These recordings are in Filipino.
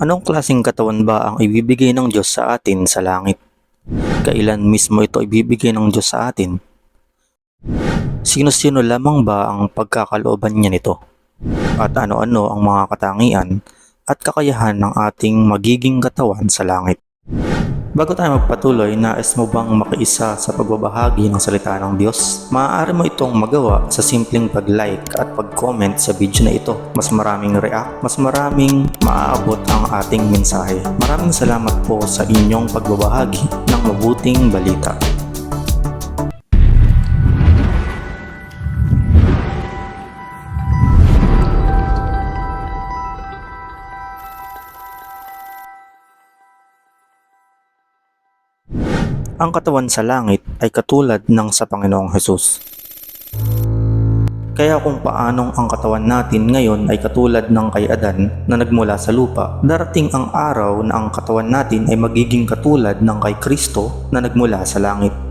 Anong klaseng katawan ba ang ibibigay ng Diyos sa atin sa langit? Kailan mismo ito ibibigay ng Diyos sa atin? Sino-sino lamang ba ang pagkakalooban niya nito? At ano-ano ang mga katangian at kakayahan ng ating magiging katawan sa langit? Bago tayo magpatuloy, nais mo bang makiisa sa pagbabahagi ng salita ng Diyos? Maaari mo itong magawa sa simpleng pag-like at pag-comment sa video na ito. Mas maraming react, mas maraming maaabot ang ating mensahe. Maraming salamat po sa inyong pagbabahagi ng mabuting balita. Ang katawan sa langit ay katulad ng sa Panginoong Hesus. Kaya kung paanong ang katawan natin ngayon ay katulad ng kay Adan na nagmula sa lupa, darating ang araw na ang katawan natin ay magiging katulad ng kay Kristo na nagmula sa langit.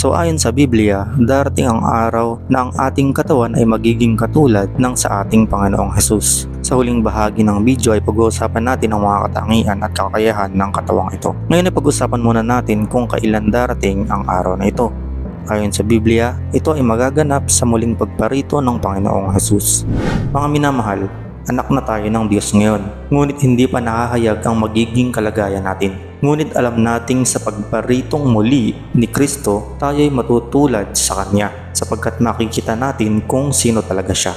So ayon sa Biblia, darating ang araw na ang ating katawan ay magiging katulad ng sa ating Panginoong Hesus. Sa huling bahagi ng video ay pag-uusapan natin ang mga katangian at kakayahan ng katawang ito. Ngayon ay pag-usapan muna natin kung kailan darating ang araw na ito. Ayon sa Biblia, ito ay magaganap sa muling pagparito ng Panginoong Hesus. Mga minamahal, anak na tayo ng Diyos ngayon, ngunit hindi pa nakahayag ang magiging kalagayan natin. Ngunit alam nating sa pagparitong muli ni Kristo, tayo ay matutulad sa Kanya sapagkat makikita natin kung sino talaga siya.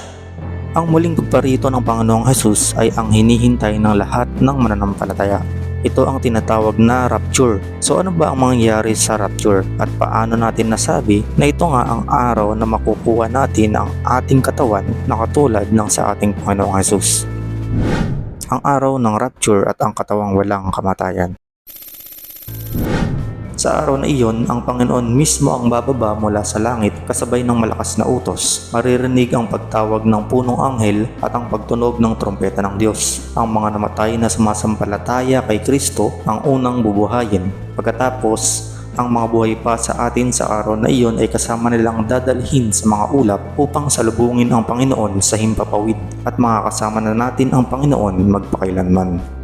Ang muling pagparito ng Panginoong Hesus ay ang hinihintay ng lahat ng mananampalataya. Ito ang tinatawag na rapture. So ano ba ang mangyayari sa rapture at paano natin nasabi na ito nga ang araw na makukuha natin ang ating katawan na katulad ng sa ating Panginoong Hesus? Ang araw ng rapture at ang katawang walang kamatayan. Sa araw na iyon, ang Panginoon mismo ang bababa mula sa langit kasabay ng malakas na utos. Maririnig ang pagtawag ng punong anghel at ang pagtunog ng trompeta ng Diyos. Ang mga namatay na sumasampalataya kay Kristo ang unang bubuhayin. Pagkatapos, ang mga buhay pa sa atin sa araw na iyon ay kasama nilang dadalhin sa mga ulap upang salubungin ang Panginoon sa himpapawid at makakasama na natin ang Panginoon magpakailanman.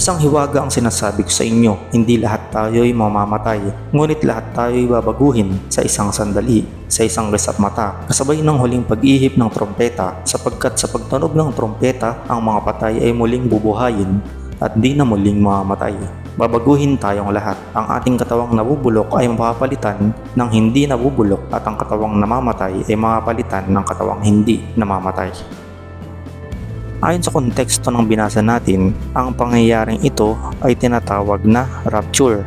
Isang hiwaga ang sinasabi ko sa inyo, hindi lahat tayo'y mamamatay, ngunit lahat tayo'y babaguhin sa isang sandali, sa isang resap mata, kasabay ng huling pag-ihip ng trompeta, sapagkat sa pagtunog ng trompeta, ang mga patay ay muling bubuhayin at di na muling mamamatay. Babaguhin tayong lahat. Ang ating katawang nabubulok ay mapapalitan ng hindi nabubulok at ang katawang namamatay ay mapapalitan ng katawang hindi namamatay. Ayon sa konteksto ng binasa natin, ang pangyayaring ito ay tinatawag na rapture.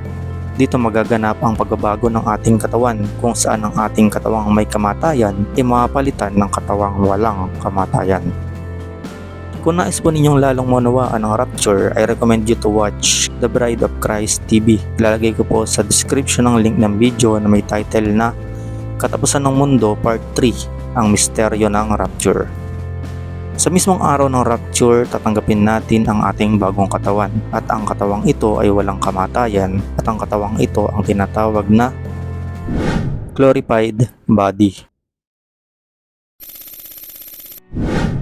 Dito magaganap ang pagbabago ng ating katawan kung saan ang ating katawang may kamatayan ay mapapalitan ng katawang walang kamatayan. Kung nais po ninyong lalong manawaan ng rapture, I recommend you to watch The Bride of Christ TV. Ilalagay ko po sa description ng link ng video na may title na Katapusan ng Mundo Part 3, ang misteryo ng rapture. Sa mismong araw ng rapture, tatanggapin natin ang ating bagong katawan at ang katawang ito ay walang kamatayan at ang katawang ito ang tinatawag na glorified body.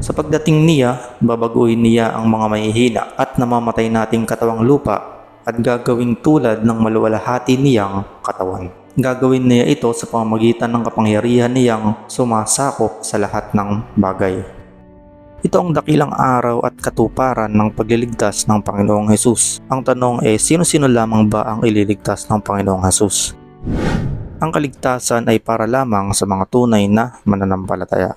Sa pagdating niya, babaguhin niya ang mga mahihina at namamatay nating katawang lupa at gagawing tulad ng maluwalhati niyang katawan. Gagawin niya ito sa pamamagitan ng kapangyarihan niyang sumasakop sa lahat ng bagay. Ito ang dakilang araw at katuparan ng pagliligtas ng Panginoong Hesus. Ang tanong ay sino-sino lamang ba ang ililigtas ng Panginoong Hesus? Ang kaligtasan ay para lamang sa mga tunay na mananampalataya.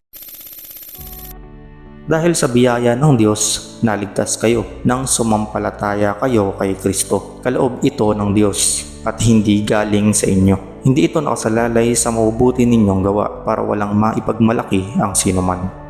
Dahil sa biyaya ng Diyos, naligtas kayo nang sumampalataya kayo kay Kristo. Kaloob ito ng Diyos at hindi galing sa inyo. Hindi ito nakasalalay sa mabubuti ninyong gawa para walang maipagmalaki ang sinuman.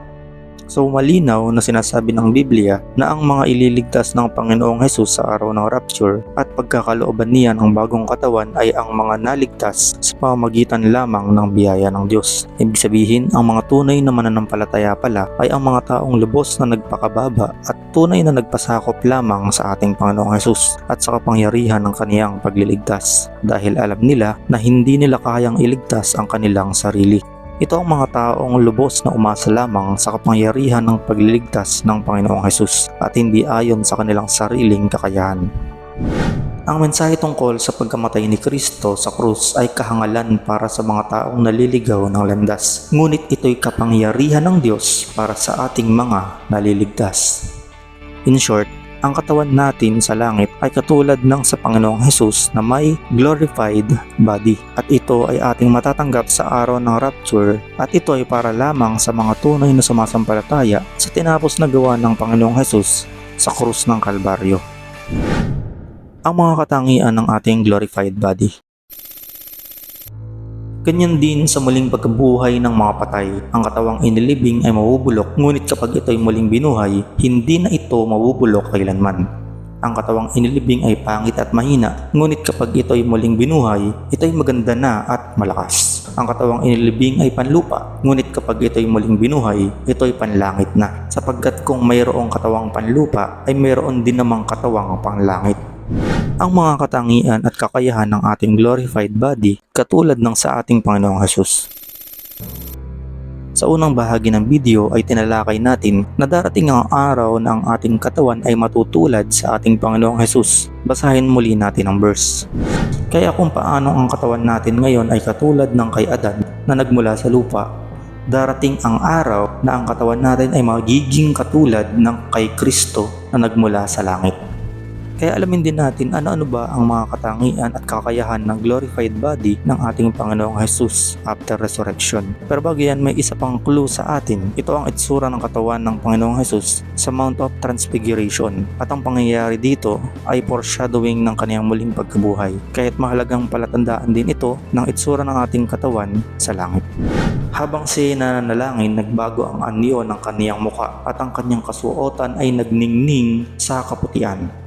So malinaw na sinasabi ng Biblia na ang mga ililigtas ng Panginoong Hesus sa araw ng rapture at pagkakalooban niya ng bagong katawan ay ang mga naligtas sa pamamagitan lamang ng biyaya ng Diyos. Ibig sabihin, ang mga tunay na mananampalataya pala ay ang mga taong lubos na nagpakababa at tunay na nagpasakop lamang sa ating Panginoong Hesus at sa kapangyarihan ng kaniyang pagliligtas dahil alam nila na hindi nila kayang iligtas ang kanilang sarili. Ito ang mga taong lubos na umasa lamang sa kapangyarihan ng pagliligtas ng Panginoong Hesus at hindi ayon sa kanilang sariling kakayahan. Ang mensahe tungkol sa pagkamatay ni Kristo sa krus ay kahangalan para sa mga taong naliligaw ng landas. Ngunit ito'y kapangyarihan ng Diyos para sa ating mga naliligtas. In short, ang katawan natin sa langit ay katulad ng sa Panginoong Hesus na may glorified body at ito ay ating matatanggap sa araw ng rapture at ito ay para lamang sa mga tunay na sumasampalataya sa tinapos na gawa ng Panginoong Hesus sa krus ng Kalbaryo ang mga katangian ng ating glorified body. Ganyan din sa muling pagkabuhay ng mga patay, ang katawang inilibing ay mabubulok ngunit kapag ito ay muling binuhay, hindi na ito mabubulok kailanman. Ang katawang inilibing ay pangit at mahina, ngunit kapag ito ay muling binuhay, ito ay maganda na at malakas. Ang katawang inilibing ay panlupa, ngunit kapag ito ay muling binuhay, ito ay panlangit na. Sapagkat kung mayroong katawang panlupa, ay mayroon din namang katawang panglangit. Ang mga katangian at kakayahan ng ating glorified body katulad ng sa ating Panginoong Hesus. Sa unang bahagi ng video ay tinalakay natin na darating ang araw na ang ating katawan ay matutulad sa ating Panginoong Hesus. Basahin muli natin ang verse. Kaya kung paano ang katawan natin ngayon ay katulad ng kay Adan na nagmula sa lupa, darating ang araw na ang katawan natin ay magiging katulad ng kay Kristo na nagmula sa langit. Kaya alamin din natin ano-ano ba ang mga katangian at kakayahan ng glorified body ng ating Panginoong Jesus after resurrection. Pero bago yan, may isa pang clue sa atin. Ito ang itsura ng katawan ng Panginoong Jesus sa Mount of Transfiguration. At ang pangyayari dito ay foreshadowing ng kaniyang muling pagkabuhay. Kaya't mahalagang palatandaan din ito ng itsura ng ating katawan sa langit. Habang si nananalangin, nagbago ang anyo ng kaniyang muka at ang kaniyang kasuotan ay nagningning sa kaputian.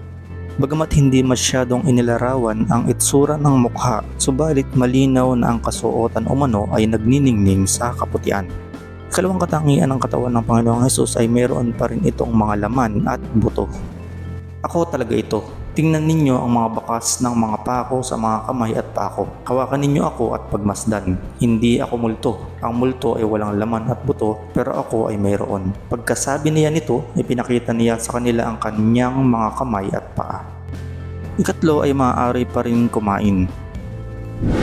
Bagamat hindi masyadong inilarawan ang itsura ng mukha, subalit malinaw na ang kasuotan umano ay nagniningning sa kaputian. Ikalawang katangian ng katawan ng Panginoong Hesus ay mayroon pa rin itong mga laman at buto. Ako talaga ito. Tingnan ninyo ang mga bakas ng mga pako sa mga kamay at pako. Hawakan ninyo ako at pagmasdan. Hindi ako multo. Ang multo ay walang laman at buto pero ako ay mayroon. Pagkasabi niya nito, ipinakita niya sa kanila ang kanyang mga kamay at paa. Ikatlo ay maaari pa rin kumain.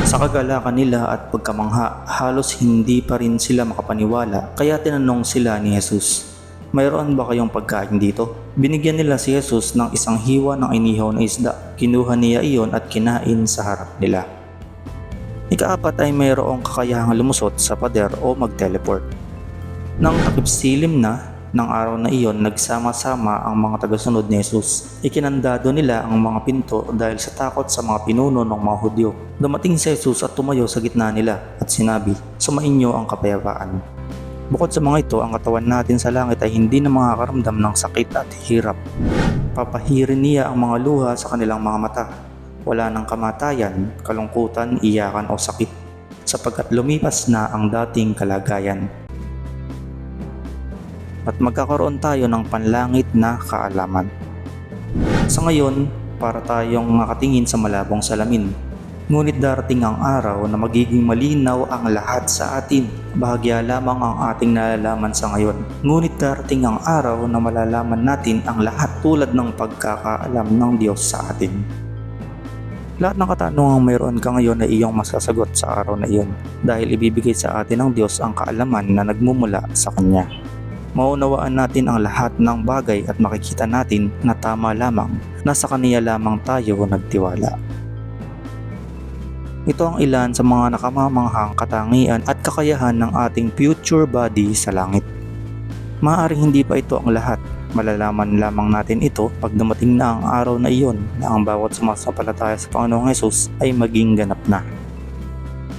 Sa kagalakan nila at pagkamangha, halos hindi pa rin sila makapaniwala kaya tinanong sila ni Jesus, Mayroon ba kayong pagkain dito? Binigyan nila si Jesus ng isang hiwa ng inihaw na isda. Kinuha niya iyon at kinain sa harap nila. Ikaapat ay mayroong kakayahang lumusot sa pader o mag-teleport. Nang takip silim na ng araw na iyon, nagsama-sama ang mga tagasunod ni Jesus. Ikinandado nila ang mga pinto dahil sa takot sa mga pinuno ng mga Hudyo. Dumating si Jesus at tumayo sa gitna nila at sinabi, Sumainyo ang kapayapaan. Bukod sa mga ito, ang katawan natin sa langit ay hindi na makakaramdam ng sakit at hirap. Papahirin niya ang mga luha sa kanilang mga mata. Wala ng kamatayan, kalungkutan, iyakan o sakit sapagkat lumipas na ang dating kalagayan. At magkakaroon tayo ng panlangit na kaalaman. Sa ngayon, para tayong nakatingin sa malabong salamin, Ngunit darating ang araw na magiging malinaw ang lahat sa atin. Bahagya lamang ang ating nalalaman sa ngayon. Ngunit darating ang araw na malalaman natin ang lahat tulad ng pagkakaalam ng Diyos sa atin. Lahat ng katanungang mayroon ka ngayon ay iyong masasagot sa araw na iyon dahil ibibigay sa atin ng Diyos ang kaalaman na nagmumula sa Kanya. Maunawaan natin ang lahat ng bagay at makikita natin na tama lamang na sa Kanya lamang tayo nagtiwala. Ito ang ilan sa mga nakamamanghang katangian at kakayahan ng ating future body sa langit. Maaaring hindi pa ito ang lahat. Malalaman lamang natin ito pag dumating na ang araw na iyon na ang bawat sumasampalataya sa Panginoong Yesus ay maging ganap na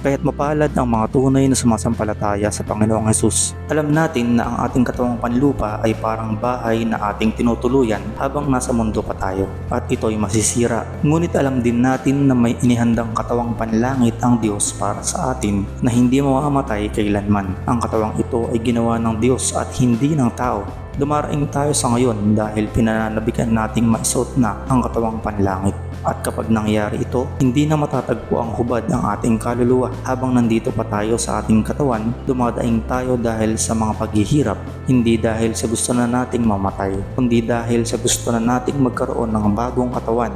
kaya't mapalad ang mga tunay na sumasampalataya sa Panginoong Hesus. Alam natin na ang ating katawang panlupa ay parang bahay na ating tinutuluyan habang nasa mundo pa tayo at ito ay masisira. Ngunit alam din natin na may inihandang katawang panlangit ang Diyos para sa atin na hindi mamamatay kailanman. Ang katawang ito ay ginawa ng Diyos at hindi ng tao Dumaraing tayo sa ngayon dahil pinananabikan nating maisuot na ang katawang panlangit. At kapag nangyari ito, hindi na matatagpo ang hubad ang ating kaluluwa. Habang nandito pa tayo sa ating katawan, dumadaing tayo dahil sa mga paghihirap, hindi dahil sa gusto na nating mamatay, kundi dahil sa gusto na nating magkaroon ng bagong katawan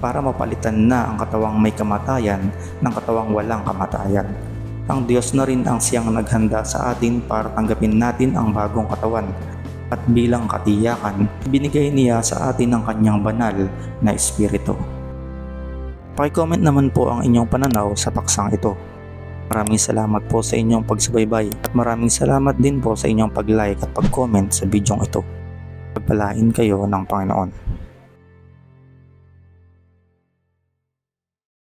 para mapalitan na ang katawang may kamatayan ng katawang walang kamatayan. Ang Diyos na rin ang siyang naghanda sa atin para tanggapin natin ang bagong katawan at bilang katiyakan, binigay niya sa atin ang kanyang banal na espiritu. Pakicomment naman po ang inyong pananaw sa paksang ito. Maraming salamat po sa inyong pagsubaybay at maraming salamat din po sa inyong pag-like at pag-comment sa bidyong ito. Pagpalain kayo ng Panginoon.